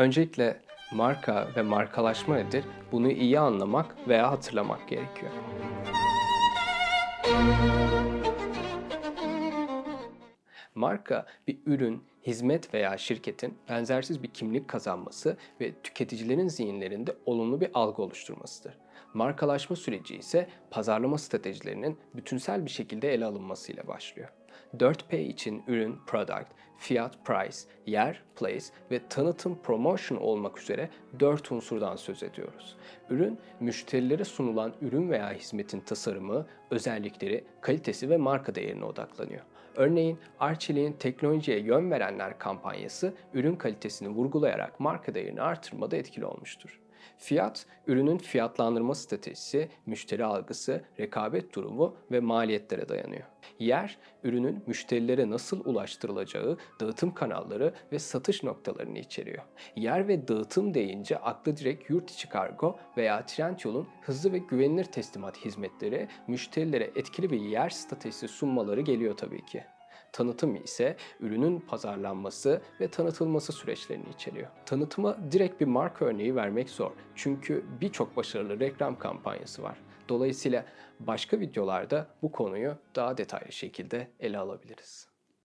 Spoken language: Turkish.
Öncelikle marka ve markalaşma nedir? Bunu iyi anlamak veya hatırlamak gerekiyor. Marka bir ürün, hizmet veya şirketin benzersiz bir kimlik kazanması ve tüketicilerin zihinlerinde olumlu bir algı oluşturmasıdır. Markalaşma süreci ise pazarlama stratejilerinin bütünsel bir şekilde ele alınmasıyla başlıyor. 4P için ürün, product, fiyat, price, yer, place ve tanıtım, promotion olmak üzere 4 unsurdan söz ediyoruz. Ürün, müşterilere sunulan ürün veya hizmetin tasarımı, özellikleri, kalitesi ve marka değerine odaklanıyor. Örneğin Arçelik'in teknolojiye yön verenler kampanyası ürün kalitesini vurgulayarak marka değerini artırmada etkili olmuştur. Fiyat, ürünün fiyatlandırma stratejisi, müşteri algısı, rekabet durumu ve maliyetlere dayanıyor. Yer, ürünün müşterilere nasıl ulaştırılacağı, dağıtım kanalları ve satış noktalarını içeriyor. Yer ve dağıtım deyince akla direkt yurt içi kargo veya Trendyol'un hızlı ve güvenilir teslimat hizmetleri müşterilere etkili bir yer stratejisi sunmaları geliyor tabii ki. Tanıtım ise ürünün pazarlanması ve tanıtılması süreçlerini içeriyor. Tanıtıma direkt bir marka örneği vermek zor. Çünkü birçok başarılı reklam kampanyası var. Dolayısıyla başka videolarda bu konuyu daha detaylı şekilde ele alabiliriz.